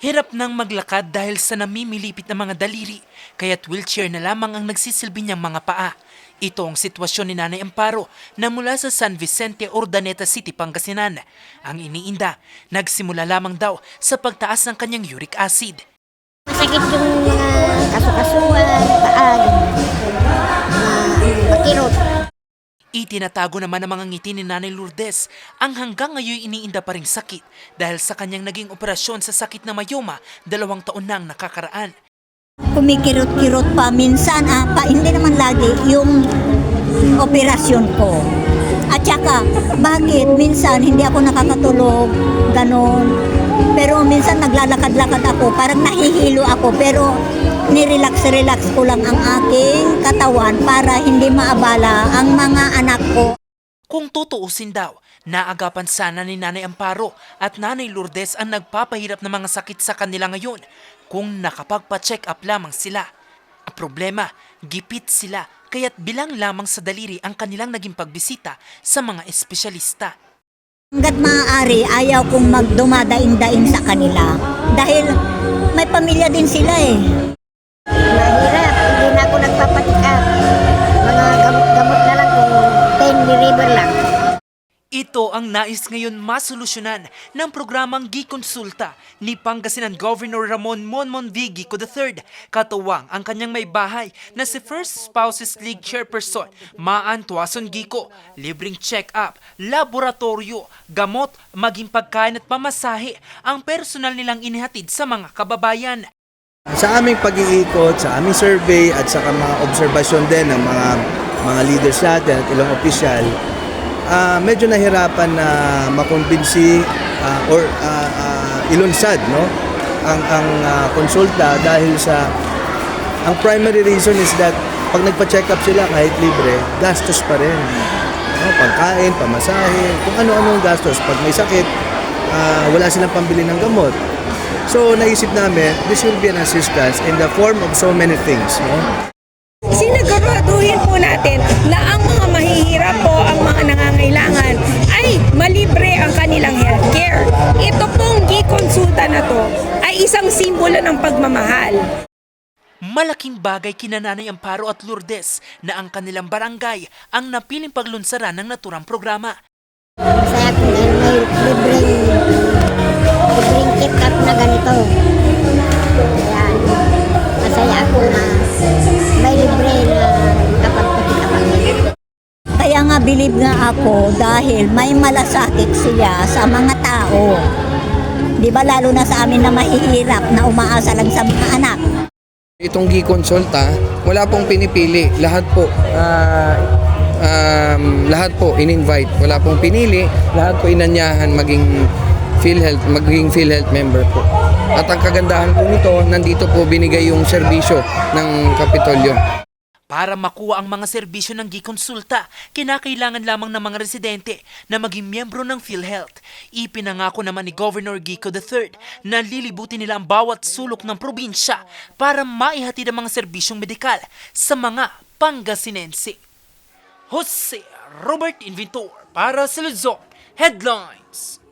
Hirap nang maglakad dahil sa namimilipit na mga daliri, kaya't wheelchair na lamang ang nagsisilbi niyang mga paa. Ito ang sitwasyon ni Nanay Amparo na mula sa San Vicente, Urdaneta City, Pangasinan. Ang iniinda, nagsimula lamang daw sa pagtaas ng kanyang uric acid. Masakit yung mga kasukasuan, Itinatago naman ng mga ngiti ni Nanay Lourdes ang hanggang ngayon iniinda pa ring sakit dahil sa kanyang naging operasyon sa sakit na mayoma dalawang taon nang nakakaraan. Kumikirot-kirot pa minsan, ah, pa, hindi naman lagi yung operasyon ko. At saka, bakit minsan hindi ako nakakatulog, ganon. Pero minsan naglalakad-lakad ako, parang nahihilo ako, pero nirelax-relax ko lang ang aking katawan para hindi maabala ang mga anak ko. Kung tutuusin daw, naagapan sana ni Nanay Amparo at Nanay Lourdes ang nagpapahirap ng mga sakit sa kanila ngayon kung nakapagpa-check up lamang sila. Ang problema, gipit sila kaya't bilang lamang sa daliri ang kanilang naging pagbisita sa mga espesyalista. Hanggat maaari, ayaw kong magdumadaing-daing sa kanila. Dahil may pamilya din sila eh. Ang nais ngayon masolusyonan ng programang Gikonsulta ni Pangasinan Governor Ramon Monmon V. Gico III. Katuwang ang kanyang may bahay na si First Spouses League Chairperson Maan Tuason Gico. Libreng check-up, laboratorio, gamot, maging pagkain at pamasahe ang personal nilang inihatid sa mga kababayan. Sa aming pag-iikot, sa aming survey at sa mga obserbasyon din ng mga mga leaders natin at ilang opisyal, ah, medyo nahirapan na makumbinsi ah, or ah, ah, ilunsad no ang ang ah, konsulta dahil sa ang primary reason is that pag nagpa-check up sila kahit libre, gastos pa rin. No, pagkain, pamasahe, kung ano-ano ang gastos. Pag may sakit, ah, wala silang pambili ng gamot. So naisip namin, this will be an assistance in the form of so many things. No? Siniguraduhin po natin na ang mga mahihirap po, ang mga nangangailangan ay malibre ang kanilang healthcare. Ito pong gikonsulta na to ay isang simbolo ng pagmamahal. Malaking bagay kina Nanay Amparo at Lourdes na ang kanilang barangay ang napiling paglunsaran ng naturang programa. Masaya ko dahil may libreng, libreng check-up na ganito. Kaya nga ako dahil may malasakit siya sa mga tao. Di ba lalo na sa amin na mahihirap na umaasa lang sa mga anak. Itong Gikonsulta, wala pong pinipili. Lahat po, ah, um, lahat po in-invite. Wala pong pinili. Lahat po inanyahan maging PhilHealth, maging PhilHealth member po. At ang kagandahan po nito, nandito po binigay yung serbisyo ng Kapitolyo. Para makuha ang mga serbisyo ng Gikonsulta, kinakailangan lamang ng mga residente na maging miyembro ng PhilHealth. Ipinangako naman ni Governor Gico III na lilibutin nila ang bawat sulok ng probinsya para maihatid ang mga serbisyong medikal sa mga Pangasinense. Jose Robert Inventor para sa Luzon Headlines.